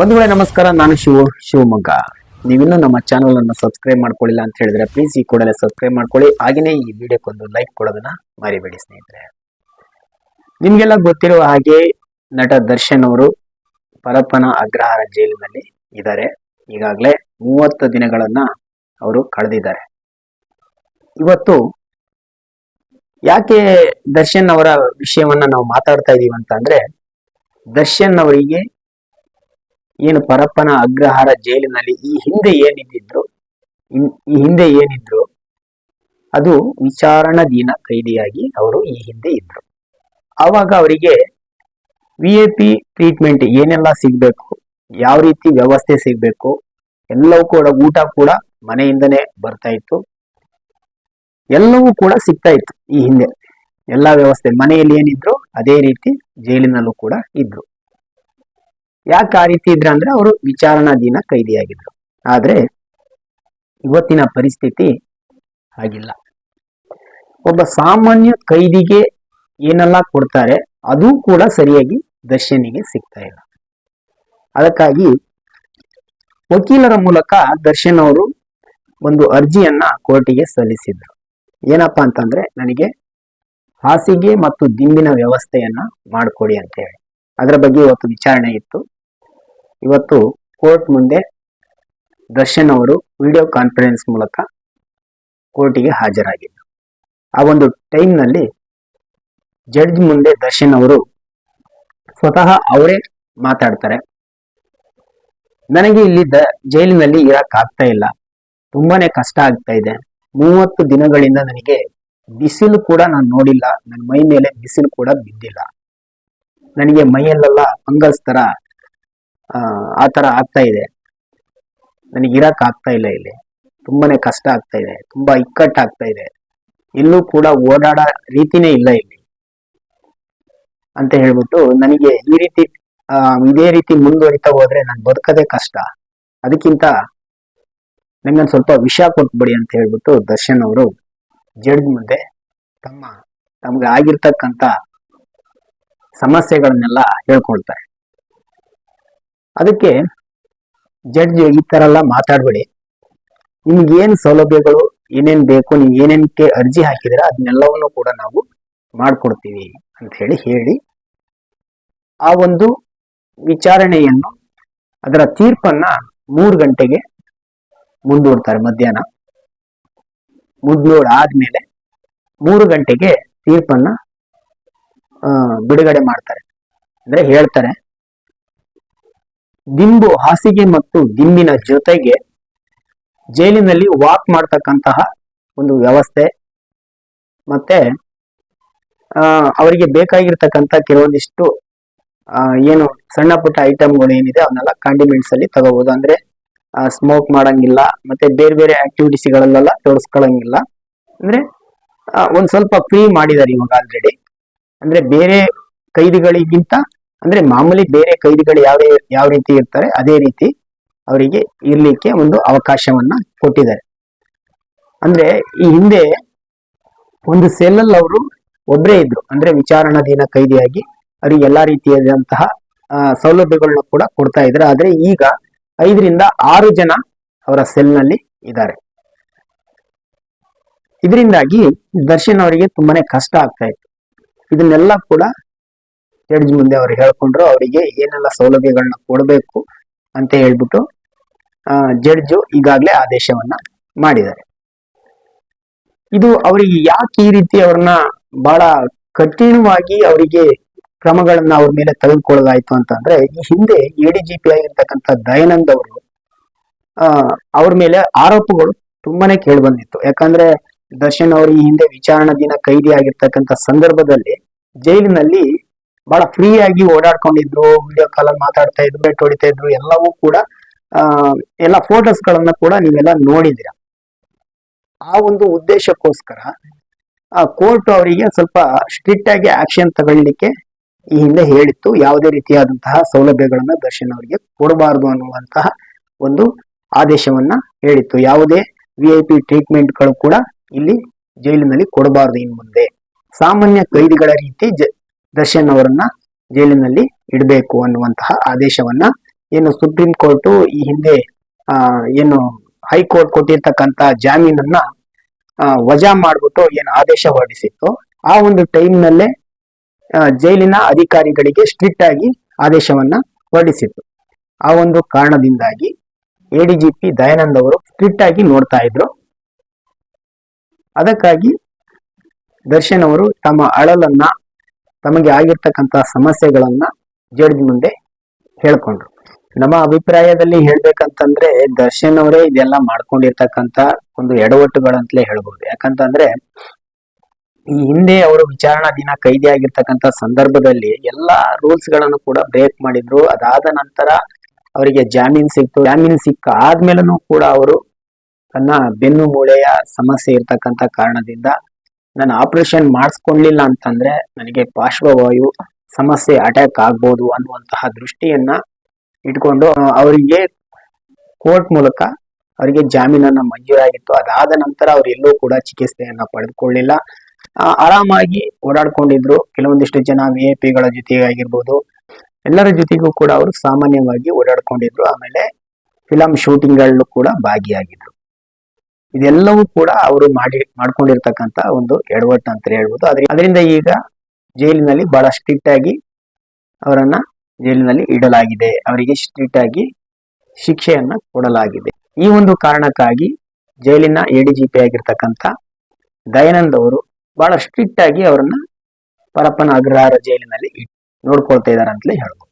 ಬಂಧುಗಳೇ, ನಮಸ್ಕಾರ. ನಾನು ಶಿವ, ಶಿವಮೊಗ್ಗ. ನೀವಿನ್ನೂ ನಮ್ಮ ಚಾನಲ್ ಅನ್ನು ಸಬ್ಸ್ಕ್ರೈಬ್ ಮಾಡ್ಕೊಳ್ಳಿಲ್ಲ ಅಂತ ಹೇಳಿದ್ರೆ ಪ್ಲೀಸ್ ಈ ಕೂಡಲೇ ಸಬ್ಸ್ಕ್ರೈಬ್ ಮಾಡ್ಕೊಳ್ಳಿ. ಹಾಗೆಯೇ ಈ ವಿಡಿಯೋಕ್ಕೊಂದು ಲೈಕ್ ಕೊಡೋದನ್ನ ಮರಿಬೇಡಿ, ಸ್ನೇಹಿತರೆ. ನಿಮ್ಗೆಲ್ಲ ಗೊತ್ತಿರುವ ಹಾಗೆ ನಟ ದರ್ಶನ್ ಅವರು ಪರಪ್ಪನ ಅಗ್ರಹಾರ ಜೈಲಿನಲ್ಲಿ ಇದ್ದಾರೆ. ಈಗಾಗಲೇ ಮೂವತ್ತು ದಿನಗಳನ್ನ ಅವರು ಕಳೆದಿದ್ದಾರೆ. ಇವತ್ತು ಯಾಕೆ ದರ್ಶನ್ ಅವರ ವಿಷಯವನ್ನ ನಾವು ಮಾತಾಡ್ತಾ ಇದೀವಿ ಅಂತ ಅಂದ್ರೆ, ದರ್ಶನ್ ಅವರಿಗೆ ಏನು ಪರಪ್ಪನ ಅಗ್ರಹಾರ ಜೈಲಿನಲ್ಲಿ ಈ ಹಿಂದೆ ಏನಿದ್ದಿದ್ರು ಈ ಹಿಂದೆ ಏನಿದ್ರು, ಅದು ವಿಚಾರಣಾಧೀನ ಕೈದಿಯಾಗಿ ಅವರು ಈ ಹಿಂದೆ ಇದ್ರು. ಆವಾಗ ಅವರಿಗೆ ವಿ ಎ ಪಿ ಟ್ರೀಟ್ಮೆಂಟ್ ಏನೆಲ್ಲ ಸಿಗ್ಬೇಕು, ಯಾವ ರೀತಿ ವ್ಯವಸ್ಥೆ ಸಿಗ್ಬೇಕು, ಎಲ್ಲವೂ ಕೂಡ, ಊಟ ಕೂಡ ಮನೆಯಿಂದನೇ ಬರ್ತಾ ಇತ್ತು. ಎಲ್ಲವೂ ಕೂಡ ಸಿಗ್ತಾ ಇತ್ತು ಈ ಹಿಂದೆ. ಎಲ್ಲಾ ವ್ಯವಸ್ಥೆ ಮನೆಯಲ್ಲಿ ಏನಿದ್ರು, ಅದೇ ರೀತಿ ಜೈಲಿನಲ್ಲೂ ಕೂಡ ಇದ್ರು. ಯಾಕೆ ಆ ರೀತಿ ಇದ್ರ ಅಂದ್ರೆ ಅವರು ವಿಚಾರಣಾಧೀನ ಕೈದಿಯಾಗಿದ್ರು. ಆದ್ರೆ ಇವತ್ತಿನ ಪರಿಸ್ಥಿತಿ ಹಾಗಿಲ್ಲ. ಒಬ್ಬ ಸಾಮಾನ್ಯ ಕೈದಿಗೆ ಏನೆಲ್ಲ ಕೊಡ್ತಾರೆ ಅದು ಕೂಡ ಸರಿಯಾಗಿ ದರ್ಶನಿಗೆ ಸಿಗ್ತಾ ಇಲ್ಲ. ಅದಕ್ಕಾಗಿ ವಕೀಲರ ಮೂಲಕ ದರ್ಶನ್ ಅವರು ಒಂದು ಅರ್ಜಿಯನ್ನ ಕೋರ್ಟಿಗೆ ಸಲ್ಲಿಸಿದ್ರು. ಏನಪ್ಪಾ ಅಂತಂದ್ರೆ ನನಗೆ ಹಾಸಿಗೆ ಮತ್ತು ದಿಂಬಿನ ವ್ಯವಸ್ಥೆಯನ್ನ ಮಾಡಿಕೊಡಿ ಅಂತ ಹೇಳಿ ಅದರ ಬಗ್ಗೆ ಇವತ್ತು ವಿಚಾರಣೆ ಇತ್ತು. ಇವತ್ತು ಕೋರ್ಟ್ ಮುಂದೆ ದರ್ಶನ್ ಅವರು ವಿಡಿಯೋ ಕಾನ್ಫರೆನ್ಸ್ ಮೂಲಕ ಕೋರ್ಟಿಗೆ ಹಾಜರಾಗಿದ್ದರು. ಆ ಒಂದು ಟೈಮ್ನಲ್ಲಿ ಜಡ್ಜ್ ಮುಂದೆ ದರ್ಶನ್ ಅವರು ಸ್ವತಃ ಅವರೇ ಮಾತಾಡ್ತಾರೆ. ನನಗೆ ಇಲ್ಲಿ ದ, ಜೈಲಿನಲ್ಲಿ ಇರಕ್ ಆಗ್ತಾ ಇಲ್ಲ. ತುಂಬಾನೇ ಕಷ್ಟ ಆಗ್ತಾ ಇದೆ. ಮೂವತ್ತು ದಿನಗಳಿಂದ ನನಗೆ ಬಿಸಿಲು ಕೂಡ ನಾನು ನೋಡಿಲ್ಲ. ನನ್ನ ಮೈ ಮೇಲೆ ಬಿಸಿಲು ಕೂಡ ಬಿದ್ದಿಲ್ಲ. ನನಗೆ ಮೈಯಲ್ಲೆಲ್ಲ ಅಂಗಲ್ಸ್ ತರ ಆ, ಥರ ಆಗ್ತಾ ಇದೆ. ನನಗೆ ಇರಕ್ ಆಗ್ತಾ ಇಲ್ಲ ಇಲ್ಲಿ. ತುಂಬಾನೇ ಕಷ್ಟ ಆಗ್ತಾ ಇದೆ. ತುಂಬಾ ಇಕ್ಕಟ್ಟಾಗ್ತಾ ಇದೆ. ಎಲ್ಲೂ ಕೂಡ ಓಡಾಡ ರೀತಿನೇ ಇಲ್ಲ ಇಲ್ಲಿ. ಅಂತ ಹೇಳ್ಬಿಟ್ಟು ನನಗೆ ಈ ರೀತಿ ಇದೇ ರೀತಿ ಮುಂದುವರಿತಾ ಹೋದ್ರೆ ನಾನು ಬದುಕದೇ ಕಷ್ಟ. ಅದಕ್ಕಿಂತ ನಂಗೊಂದು ಸ್ವಲ್ಪ ವಿಷ ಕೊಟ್ಬಿಡಿ ಅಂತ ಹೇಳ್ಬಿಟ್ಟು ದರ್ಶನ್ ಅವರು ಜಡ್ಜ್ ಮುಂದೆ ತಮ್ಮ ತಮ್ಗೆ ಆಗಿರ್ತಕ್ಕಂಥ ಸಮಸ್ಯೆಗಳನ್ನೆಲ್ಲ ಹೇಳ್ಕೊಳ್ತಾರೆ. ಅದಕ್ಕೆ ಜಡ್ಜ್ ಈ ತರ ಎಲ್ಲ ಮಾತಾಡ್ಬೇಡಿ. ನಿಮ್ಗೆ ಏನ್ ಸೌಲಭ್ಯಗಳು, ಏನೇನ್ ಬೇಕು ನೀವು ಏನೇನಕ್ಕೆ ಅರ್ಜಿ ಹಾಕಿದ್ರೆ ಅದನ್ನೆಲ್ಲವನ್ನು ಕೂಡ ನಾವು ಮಾಡ್ಕೊಡ್ತೀವಿ ಅಂತ ಹೇಳಿ ಹೇಳಿ ಆ ಒಂದು ವಿಚಾರಣೆಯನ್ನು, ಅದರ ತೀರ್ಪನ್ನ ಮೂರು ಗಂಟೆಗೆ ಮುಂದೂಡ್ತಾರೆ ಮಧ್ಯಾಹ್ನ. ಮುಂದೂಡ್ ಆದ್ಮೇಲೆ ಮೂರು ಗಂಟೆಗೆ ತೀರ್ಪನ್ನ ಬಿಡುಗಡೆ ಮಾಡ್ತಾರೆ. ಅಂದ್ರೆ ಹೇಳ್ತಾರೆ ದಿಂಬು ಹಾಸಿಗೆ ಮತ್ತು ದಿಂಬಿನ ಜೊತೆಗೆ ಜೈಲಿನಲ್ಲಿ ವಾಕ್ ಮಾಡ್ತಕ್ಕಂತಹ ಒಂದು ವ್ಯವಸ್ಥೆ. ಮತ್ತೆ ಅವರಿಗೆ ಬೇಕಾಗಿರ್ತಕ್ಕಂಥ ಕೆಲವೊಂದಿಷ್ಟು ಏನು ಸಣ್ಣ ಪುಟ್ಟ ಐಟಮ್ಗಳು ಏನಿದೆ ಅವನ್ನೆಲ್ಲ ಕಾಂಡಿಮೆಂಟ್ಸ್ ಅಲ್ಲಿ ತಗೋಬಹುದು ಅಂದ್ರೆ ಸ್ಮೋಕ್ ಮಾಡಂಗಿಲ್ಲ, ಮತ್ತೆ ಬೇರೆ ಬೇರೆ ಆಕ್ಟಿವಿಟೀಸ್ಗಳಲ್ಲೆಲ್ಲ ತೋರಿಸ್ಕೊಳಂಗಿಲ್ಲ. ಅಂದ್ರೆ ಒಂದ್ ಸ್ವಲ್ಪ ಫ್ರೀ ಮಾಡಿದ್ದಾರೆ ಇವಾಗ ಆಲ್ರೆಡಿ ಅಂದ್ರೆ ಬೇರೆ ಕೈದಿಗಳಿಗಿಂತ ಅಂದ್ರೆ ಮಾಮೂಲಿ ಬೇರೆ ಕೈದಿಗಳು ಯಾವ ಯಾವ ರೀತಿ ಇರ್ತಾರೆ, ಅದೇ ರೀತಿ ಅವರಿಗೆ ಇರ್ಲಿಕ್ಕೆ ಒಂದು ಅವಕಾಶವನ್ನ ಕೊಟ್ಟಿದ್ದಾರೆ. ಅಂದ್ರೆ ಈ ಹಿಂದೆ ಒಂದು ಸೆಲ್ಲಲ್ಲಿ ಅವರು ಒಬ್ಬರೇ ಇದ್ರು. ಅಂದ್ರೆ ವಿಚಾರಣಾಧೀನ ಕೈದಿಯಾಗಿ ಅವರಿಗೆ ಎಲ್ಲಾ ರೀತಿಯಾದಂತಹ ಸೌಲಭ್ಯಗಳನ್ನ ಕೂಡ ಕೊಡ್ತಾ ಇದ್ದಾರೆ ಆದ್ರೆ ಈಗ ಐದರಿಂದ ಆರು ಜನ ಅವರ ಸೆಲ್ನಲ್ಲಿ ಇದ್ದಾರೆ. ಇದರಿಂದಾಗಿ ದರ್ಶನ್ ಅವರಿಗೆ ತುಂಬಾನೇ ಕಷ್ಟ ಆಗ್ತಾ ಇತ್ತು. ಇದನ್ನೆಲ್ಲ ಕೂಡ ಜಡ್ಜ್ ಮುಂದೆ ಅವ್ರು ಹೇಳ್ಕೊಂಡ್ರು ಅವರಿಗೆ ಏನೆಲ್ಲ ಸೌಲಭ್ಯಗಳನ್ನ ಕೊಡಬೇಕು ಅಂತ ಹೇಳ್ಬಿಟ್ಟು ಜಡ್ಜು ಈಗಾಗಲೇ ಆದೇಶವನ್ನ ಮಾಡಿದ್ದಾರೆ. ಇದು ಅವರಿಗೆ ಯಾಕೆ ಈ ರೀತಿ ಅವ್ರನ್ನ ಬಹಳ ಕಠಿಣವಾಗಿ ಅವರಿಗೆ ಕ್ರಮಗಳನ್ನ ಅವ್ರ ಮೇಲೆ ತೆಗೆದುಕೊಳ್ಳಲಾಯ್ತು ಅಂತಂದ್ರೆ, ಈ ಹಿಂದೆ ಎಡಿಜಿಪಿ ಆಗಿರ್ತಕ್ಕಂಥ ದಯಾನಂದ್ ಅವರು, ಆ, ಅವ್ರ ಮೇಲೆ ಆರೋಪಗಳು ತುಂಬಾನೇ ಕೇಳಿ ಬಂದಿತ್ತು. ಯಾಕಂದ್ರೆ ದರ್ಶನ್ ಅವರು ಈ ಹಿಂದೆ ವಿಚಾರಣಾಧೀನ ಕೈದಿ ಆಗಿರ್ತಕ್ಕಂಥ ಸಂದರ್ಭದಲ್ಲಿ ಜೈಲಿನಲ್ಲಿ ಬಹಳ ಫ್ರೀ ಆಗಿ ಓಡಾಡ್ಕೊಂಡಿದ್ರು ವಿಡಿಯೋ ಕಾಲ್ ಅಲ್ಲಿ ಮಾತಾಡ್ತಾ ಇದ್ರು ಬೆಟ್ ಹೊಡಿತಾ ಇದ್ರು, ಎಲ್ಲವೂ ಕೂಡ ಎಲ್ಲ ಫೋಟೋಸ್ ಗಳನ್ನ ಕೂಡ ನೀವೆಲ್ಲ ನೋಡಿದಿರ ಆ ಒಂದು ಉದ್ದೇಶಕ್ಕೋಸ್ಕರ, ಆ ಕೋರ್ಟ್ ಅವರಿಗೆ ಸ್ವಲ್ಪ ಸ್ಟ್ರಿಕ್ಟ್ ಆಗಿ ಆಕ್ಷನ್ ತಗೊಳ್ಳಿಕ್ಕೆ ಈ ಹಿಂದೆ ಹೇಳಿತ್ತು. ಯಾವುದೇ ರೀತಿಯಾದಂತಹ ಸೌಲಭ್ಯಗಳನ್ನ ದರ್ಶನ್ ಅವರಿಗೆ ಕೊಡಬಾರದು ಅನ್ನುವಂತಹ ಒಂದು ಆದೇಶವನ್ನ ಹೇಳಿತ್ತು. ಯಾವುದೇ ವಿ ಐ ಪಿ ಟ್ರೀಟ್ಮೆಂಟ್ಗಳು ಕೂಡ ಇಲ್ಲಿ ಜೈಲಿನಲ್ಲಿ ಕೊಡಬಾರದು ಇನ್ ಮುಂದೆ. ಸಾಮಾನ್ಯ ಕೈದಿಗಳ ರೀತಿ ದರ್ಶನ್ ಅವರನ್ನ ಜೈಲಿನಲ್ಲಿ ಇಡಬೇಕು ಅನ್ನುವಂತಹ ಆದೇಶವನ್ನ ಏನು ಸುಪ್ರೀಂ ಕೋರ್ಟ್ ಈ ಹಿಂದೆ ಆ, ಏನು ಹೈಕೋರ್ಟ್ ಕೊಟ್ಟಿರ್ತಕ್ಕಂತ ಜಾಮೀನನ್ನ ವಜಾ ಮಾಡ್ಬಿಟ್ಟು ಏನು ಆದೇಶ ಹೊರಡಿಸಿತ್ತು. ಆ ಒಂದು ಟೈಮ್ನಲ್ಲೇ ಜೈಲಿನ ಅಧಿಕಾರಿಗಳಿಗೆ ಸ್ಟ್ರಿಕ್ಟ್ ಆಗಿ ಆದೇಶವನ್ನ ಹೊರಡಿಸಿತ್ತು. ಆ ಒಂದು ಕಾರಣದಿಂದಾಗಿ ಎಡಿಜಿಪಿ ದಯಾನಂದ್ ಅವರು ಸ್ಟ್ರಿಕ್ಟ್ ಆಗಿ ನೋಡ್ತಾ ಇದ್ರು. ಅದಕ್ಕಾಗಿ ದರ್ಶನ್ ಅವರು ತಮ್ಮ ಅಳಲನ್ನ ತಮಗೆ ಆಗಿರ್ತಕ್ಕಂತಹ ಸಮಸ್ಯೆಗಳನ್ನ ಜಡ್ಜ್ ಮುಂದೆ ಹೇಳ್ಕೊಂಡ್ರು. ನಮ್ಮ ಅಭಿಪ್ರಾಯದಲ್ಲಿ ಹೇಳ್ಬೇಕಂತಂದ್ರೆ ದರ್ಶನ್ ಅವರೇ ಇದೆಲ್ಲ ಮಾಡ್ಕೊಂಡಿರ್ತಕ್ಕಂತ ಒಂದು ಎಡವಟ್ಟುಗಳಂತಲೇ ಹೇಳ್ಬೋದು. ಯಾಕಂತಂದ್ರೆ ಈ ಹಿಂದೆ ಅವರು ವಿಚಾರಣಾ ದಿನ ಕೈದಿ ಆಗಿರ್ತಕ್ಕಂತ ಸಂದರ್ಭದಲ್ಲಿ ಎಲ್ಲಾ ರೂಲ್ಸ್ಗಳನ್ನು ಕೂಡ ಬ್ರೇಕ್ ಮಾಡಿದ್ರು. ಅದಾದ ನಂತರ ಅವರಿಗೆ ಜಾಮೀನ್ ಸಿಕ್ತು. ಜಾಮೀನ್ ಸಿಕ್ಕ ಆದ್ಮೇಲೂ ಕೂಡ ಅವರು ತನ್ನ ಬೆನ್ನು ಮೂಳೆಯ ಸಮಸ್ಯೆ ಇರ್ತಕ್ಕಂತ ಕಾರಣದಿಂದ ನಾನು ಆಪರೇಷನ್ ಮಾಡಿಸ್ಕೊಳ್ಳಿಲ್ಲ ಅಂತಂದ್ರೆ ನನಗೆ ಪಾರ್ಶ್ವವಾಯು ಸಮಸ್ಯೆ ಅಟ್ಯಾಕ್ ಆಗ್ಬೋದು ಅನ್ನುವಂತಹ ದೃಷ್ಟಿಯನ್ನ ಇಟ್ಕೊಂಡು ಅವರಿಗೆ ಕೋರ್ಟ್ ಮೂಲಕ ಅವರಿಗೆ ಜಾಮೀನನ್ನ ಮಂಜೂರಾಗಿತ್ತು. ಅದಾದ ನಂತರ ಅವ್ರು ಎಲ್ಲೂ ಕೂಡ ಚಿಕಿತ್ಸೆಯನ್ನ ಪಡೆದುಕೊಳ್ಳಿಲ್ಲ. ಆರಾಮಾಗಿ ಓಡಾಡ್ಕೊಂಡಿದ್ರು. ಕೆಲವೊಂದಿಷ್ಟು ಜನ ವಿ ಎ ಪಿಗಳ ಜೊತೆಗೆ ಆಗಿರ್ಬೋದು ಎಲ್ಲರ ಜೊತೆಗೂ ಕೂಡ ಅವರು ಸಾಮಾನ್ಯವಾಗಿ ಓಡಾಡ್ಕೊಂಡಿದ್ರು. ಆಮೇಲೆ ಫಿಲಂ ಶೂಟಿಂಗ್ಗಳಲ್ಲೂ ಕೂಡ ಭಾಗಿಯಾಗಿದ್ರು. ಇದೆಲ್ಲವೂ ಕೂಡ ಅವರು ಮಾಡಿ ಮಾಡ್ಕೊಂಡಿರ್ತಕ್ಕಂತ ಒಂದು ಎಡವಟ್ಟು ಅಂತ ಹೇಳ್ಬೋದು. ಅದ್ರ ಅದರಿಂದ ಈಗ ಜೈಲಿನಲ್ಲಿ ಬಹಳ ಸ್ಟ್ರಿಕ್ಟ್ ಆಗಿ ಅವರನ್ನ ಜೈಲಿನಲ್ಲಿ ಇಡಲಾಗಿದೆ. ಅವರಿಗೆ ಸ್ಟ್ರಿಕ್ಟ್ ಆಗಿ ಶಿಕ್ಷೆಯನ್ನ ಕೊಡಲಾಗಿದೆ. ಈ ಒಂದು ಕಾರಣಕ್ಕಾಗಿ ಜೈಲಿನ ಎಡಿಜಿಪಿ ಆಗಿರ್ತಕ್ಕಂಥ ದಯಾನಂದ್ ಅವರು ಬಹಳ ಸ್ಟ್ರಿಕ್ಟ್ ಆಗಿ ಅವರನ್ನ ಪರಪ್ಪನ ಅಗ್ರಹಾರ ಜೈಲಿನಲ್ಲಿ ನೋಡ್ಕೊಳ್ತಾ ಇದ್ದಾರೆ ಅಂತಲೇ ಹೇಳ್ಬೋದು.